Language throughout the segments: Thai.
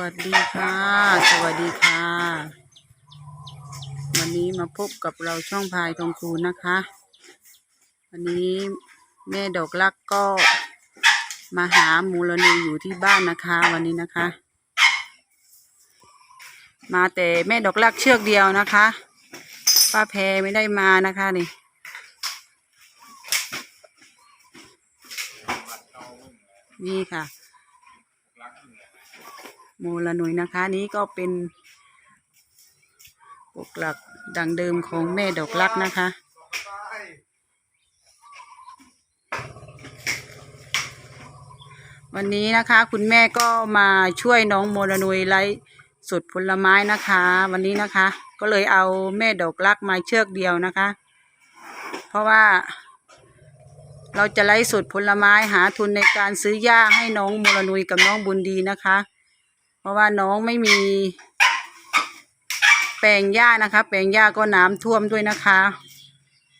วัสดีค่ะ สวัสดีค่ะ วันนี้มาพบกับเราช่องพายทองคูนะคะ วันนี้แม่ดอกลักก็มาหามูลนีอยู่ที่บ้านนะคะ วันนี้นะคะ มาแต่แม่ดอกลักเชือกเดียวนะคะป้าแพรไม่ได้มานะคะนี่นี่ค่ะ โมูลนุยนะคะนี้ก็เป็นปกหลักดังเดิมของแม่ดอกลักนะคะ วันนี้นะคะคุณแม่ก็มาช่วยน้องโมลนุยไล่สดผลไม้นะคะ วันนี้นะคะ ก็เลยเอาแม่ดอกลักมาเชือกเดียวนะคะ เพราะว่าเราจะไล่สดผลไม้หาทุนในการซื้อหญ้าให้น้องโมลนุยกับน้องบุญดีนะคะ ราะว่าน้องไม่มี แปลงหญ้านะคะ แปลงหญ้าก็น้ำท่วมด้วยนะคะ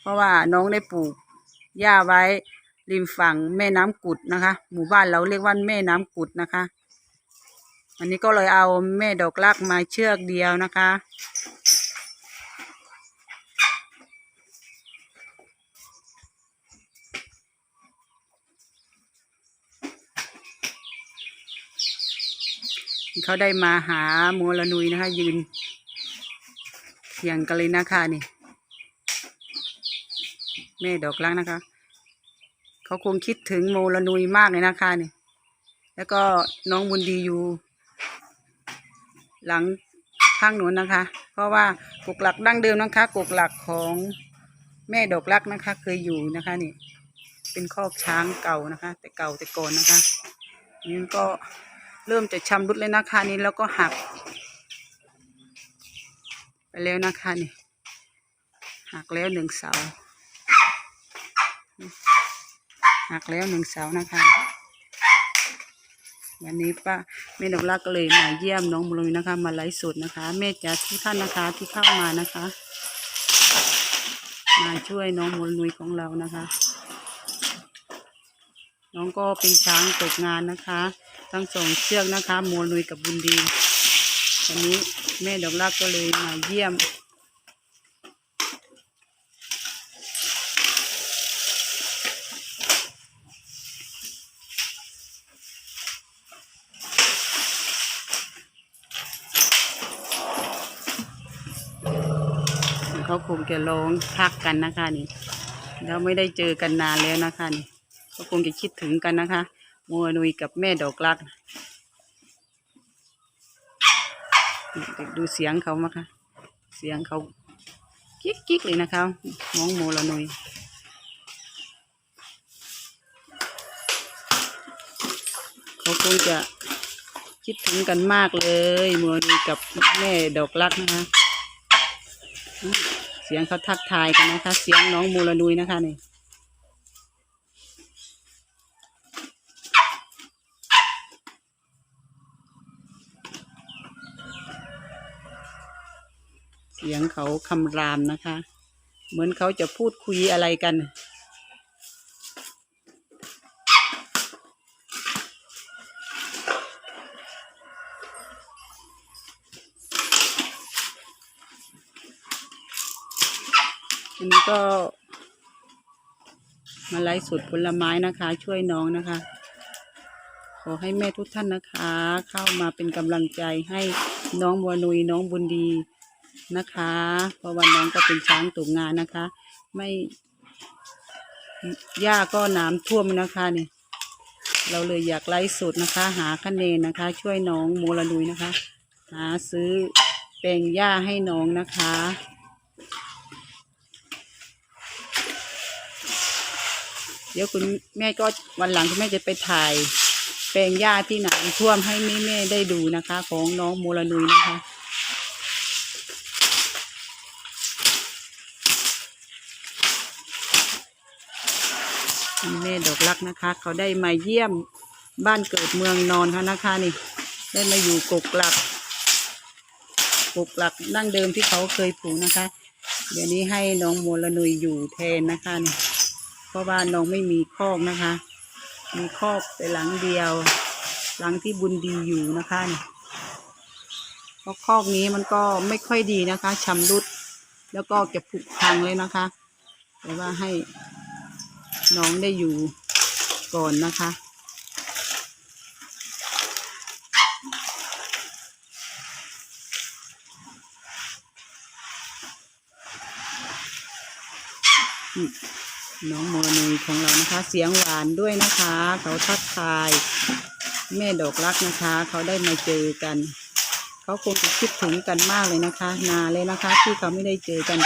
เพราะว่าน้องได้ปลูกหญ้าไว้ริมฝั่งแม่น้ำกุดนะคะ หมู่บ้านเราเรียกว่าแม่น้ำกุดนะคะ อันนี้ก็เลยเอาแม่ดอกลักมาเชือกเดียวนะคะ เขาได้มาหาโมลนุยนะคะ ยืนเถียงกันเลยนะคะนี่ แม่ดอกลักนะคะ เขาคงคิดถึงโมลนุยมากเลยนะคะนี่ แล้วก็น้องบุญดีอยู่ หลังข้างหนุนนะคะ เพราะว่ากกหลักดั้งเดิมนะคะกกหลักของแม่ดอกลักนะคะ เคยอยู่นะคะนี่ เป็นคอกช้างเก่านะคะ แต่เก่าแต่ก่อนนะคะนี่ก็ เริ่มจะชำรุดเลยนะคะนี้แล้วก็หัก ไปแล้วนะคะนี่หักแล้วหนึ่งเสาหักแล้วหนึ่งเสานะคะ วันนี้ป้าแม่ดอกลักก็เลยมาเยี่ยมน้องบุญมีนะคะ มาไลฟ์สดนะคะแม่จ๋าทุกท่านนะคะที่เข้ามานะคะ มาช่วยน้องบุญนุยของเรานะคะ น้องก็เป็นช้างตกงานนะคะ ทั้งสองเชือกนะคะโมลุยกับบุญดีวันนี้แม่ดอกลักก็เลยมาเยี่ยม เขาคงจะร้องพักกันนะคะนี่เราไม่ได้เจอกันนานแล้วนะคะนี่ก็คงจะคิดถึงกันนะคะ มัวนุยกับแม่ดอกลักเด็กดูเสียงเขามาค่ะ เสียงเขากิ๊กกิ๊กเลยนะคะน้องโมละนุยเขาคงจะคิดถึงกันมากเลยมัวนุยกับแม่ดอกลักนะคะ เสียงเขาทักทายกันนะคะ เสียงน้องมูลนุยนะคะนี่ สียงเขาคำรามนะคะ เหมือนเขาจะพูดคุยอะไรกัน อันนี้ก็มาไล่สดผลไม้นะคะ ช่วยน้องนะคะ ขอให้แม่ทุกท่านนะคะ เข้ามาเป็นกำลังใจให้น้องบัวนุยน้องบุญดี นะคะ เพราะว่าน้องก็เป็นช้างตกงานนะคะ ไม่หญ้าก็น้ำท่วมนะคะนี่เราเลยอยากไล่สดนะคะ หาคะแนนนะคะ ช่วยน้องโมลนุยนะคะ หาซื้อแปลงหญ้าให้น้องนะคะ เดี๋ยวคุณแม่ก็วันหลังคุณแม่จะไปถ่าย แปลงหญ้าที่น้ำท่วมให้แม่แม่ๆได้ดูนะคะ ของน้องโมลนุยนะคะ นี่แม่ดอกรักนะคะ เขาได้มาเยี่ยมบ้านเกิดเมืองนอนเขานะคะนี่ ได้มาอยู่กกหลักกกหลักดั้งเดิมที่เขาเคยปลูกนะคะ เดี๋ยวนี้ให้น้องโมลนุยอยู่แทนนะคะนี่เพราะว่าน้องไม่มีคอกนะคะ มีคอกแต่หลังเดียว หลังที่บุญดีอยู่นะคะนี่เพราะคอกนี้มันก็ไม่ค่อยดีนะคะชำรุด แล้วก็จะผุพังเลยนะคะแต่ว่าให้ น้องได้อยู่ก่อนนะคะ น้องโมนีของเรานะคะ เสียงหวานด้วยนะคะ เขาทักทาย แม่ดอกรักนะคะ เขาได้มาเจอกัน เขาคงจะคิดถึงกันมากเลยนะคะ นานเลยนะคะ ที่เขาไม่ได้เจอกัน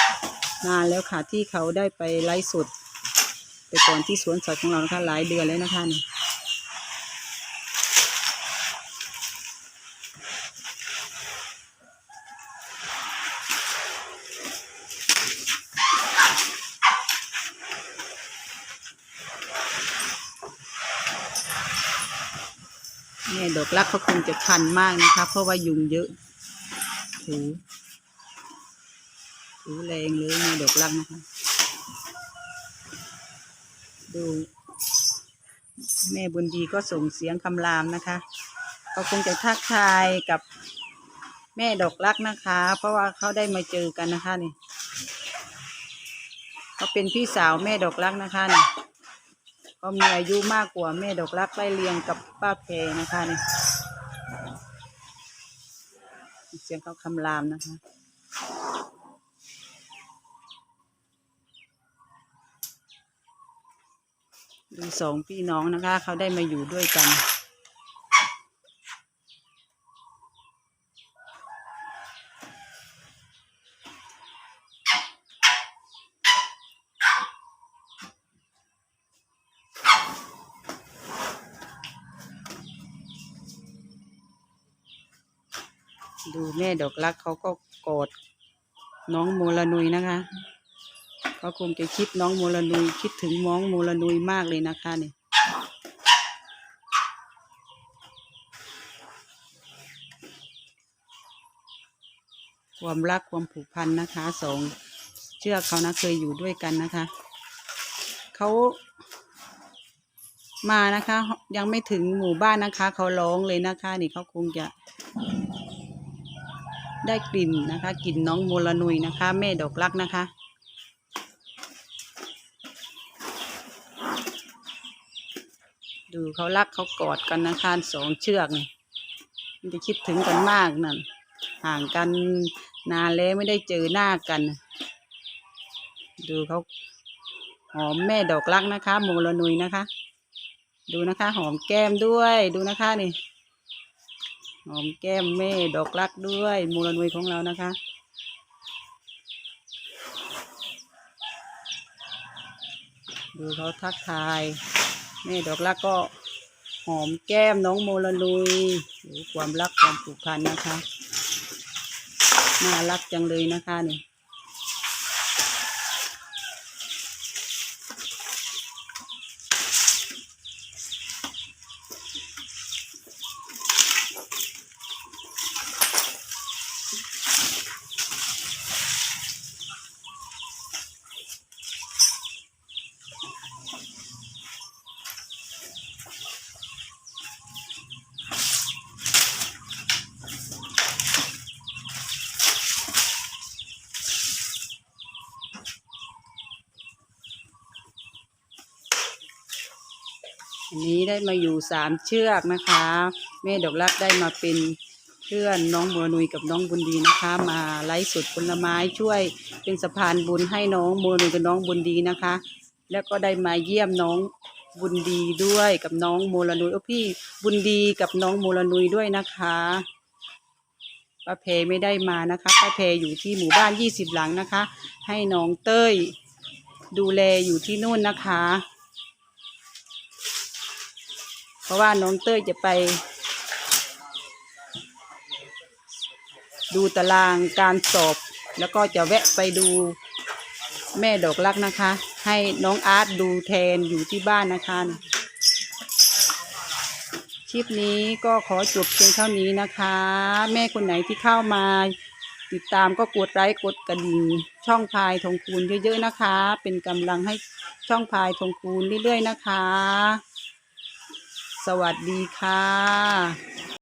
นานแล้วค่ะที่เขาได้ไปไลฟ์สด ไปก่อนที่สวนสัตว์ของเรานะคะ หลายเดือนแล้วนะคะนี่แม่ดอกรักเขาคงจะคันมากนะคะ เพราะว่ายุงเยอะถูถูแรงเลยแม่ดอกรักนะคะ ดูแม่บุญดีก็ส่งเสียงคำรามนะคะเขาคงจะทักทายกับแม่ดอกรักนะคะ เพราะว่าเขาได้มาเจอกันนะคะนี่เขาเป็นพี่สาวแม่ดอกรักนะคะนี่ก็มีอายุมากกว่าแม่ดอกรักไล่เรียงกับป้าเพนะคะนี่เสียงเขาคำรามนะคะ ดูสองพี่น้องนะคะ เขาได้มาอยู่ด้วยกัน ดูแม่ดอกรักเขาก็กอดน้องโมลนุยนะคะ เขาคงจะคิดน้องโมลนุยคิดถึงน้องโมลนุยมากเลยนะคะเนี่ยความรักความผูกพันนะคะสองเชือกเขานะเคยอยู่ด้วยกันนะคะเขามานะคะ ยังไม่ถึงหมู่บ้านนะคะเขาร้องเลยนะคะ นี่เขาคงจะ ได้กลิ่นนะคะกลิ่นน้องโมลนุยนะคะ แม่ดอกรักนะคะ ดูเขารักเขากอดกันนะคะสองเชือกนี่มันจะคิดถึงกันมากนั่นห่างกันนานแล้วไม่ได้เจอหน้ากัน ดูเขาหอมแม่ดอกรักนะคะโมลนุยนะคะ ดูนะคะ หอมแก้มด้วยดูนะคะนี่ หอมแก้มแม่ดอกรักด้วยโมลนุยของเรานะคะดูเขาทักทาย แม่ดอกรักก็หอมแก้มน้องโมลนุยความรักความผูกพันนะคะ น่ารักจังเลยนะคะนี่ นี้ได้มาอยู่สามเชือกนะคะ แม่ดอกรักได้มาเป็นเพื่อนน้องบัวนุยกับน้องบุญดีนะคะ มาไลฟ์สดผลไม้ช่วยเป็นสะพานบุญให้น้องบัวนุยกับน้องบุญดีนะคะ แล้วก็ได้มาเยี่ยมน้องบุญดีด้วยกับน้องโมลนุยเออพี่บุญดีกับน้องโมลนุยด้วยนะคะป้าเพไม่ได้มานะคะป้าเพอยู่ที่หมู่บ้านยี่สิบหลังนะคะ ให้น้องเต้ยดูแลอยู่ที่นู่นนะคะ เพราะว่าน้องเต้ยจะไป ดูตารางการสอบ แล้วก็จะแวะไปดูแม่ดอกรักนะคะ ให้น้องอาร์ตดูแทนอยู่ที่บ้านนะคะคลิปนี้ก็ขอจบเพียงเท่านี้นะคะ แม่คนไหนที่เข้ามา ติดตามก็กดไลค์กดกระดิ่งช่องพายทองคูณเยอะๆนะคะ เป็นกำลังให้ช่องพายทองคูณเรื่อยๆนะคะ วัสดีค่ะ